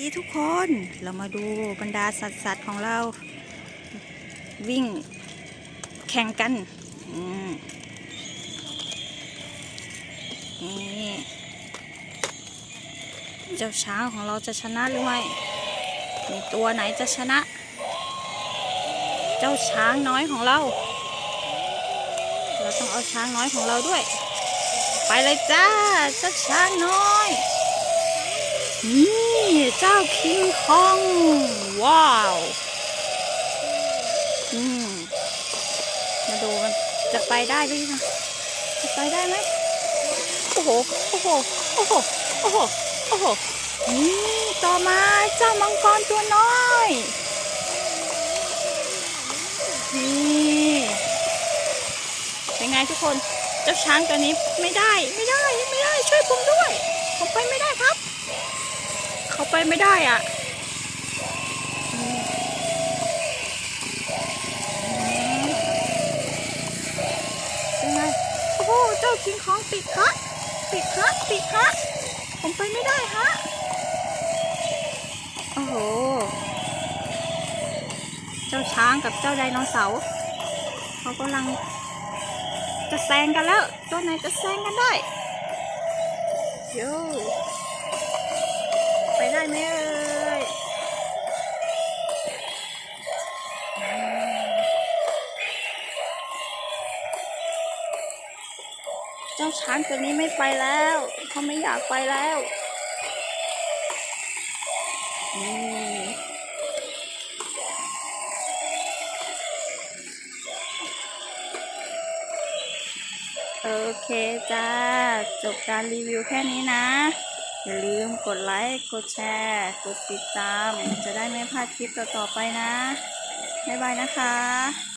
ดีทุกคนเรามาดูบรรดาสัตว์สัตว์ของเรา วิ่งแข่งกันนี่เจ้าช้างของเราจะชนะหรือไม่มีตัวไหนจะชนะ เจ้าช้างน้อยของเรา เราต้องเอาช้างน้อยของเราด้วย ไปเลยจ้าเจ้าช้างน้อยนี่ เจ้าคิงคอง ว้าวอืมมาดูกันจะไปได้ไหมนะจะไปได้ไหมโอ้โหโอ้โหโอ้โหโอ้โหโอ้โหนี่ต่อมาเจ้ามังกรตัวน้อยนี่เป็นไงทุกคนเจ้าช้างตัวนี้ไม่ได้ไม่ได้ไม่ได้ช่วยผมด้วย ผมไปไม่ได้ครับ เขา ไปไม่ได้อะเป็นไงโอ้โหเจ้าคิงคองติดฮะติดฮะติดฮะผมไปไม่ได้ฮะโอ้โห เจ้าช้างกับเจ้าไดโนเสาร์เขากำลัง จะแซงกันแล้ว ตัวไหนจะแซงกันได้โย ได้ไหมเอ่ยเจ้าช้างตัวนี้ไม่ไปแล้วเขาไม่อยากไปแล้วโอเคจ้า จบการรีวิวแค่นี้นะ อย่าลืมกดไลค์กดแชร์ กดติดตาม จะได้ไม่พลาดคลิปต่อๆไปนะ บ๊ายบายนะคะ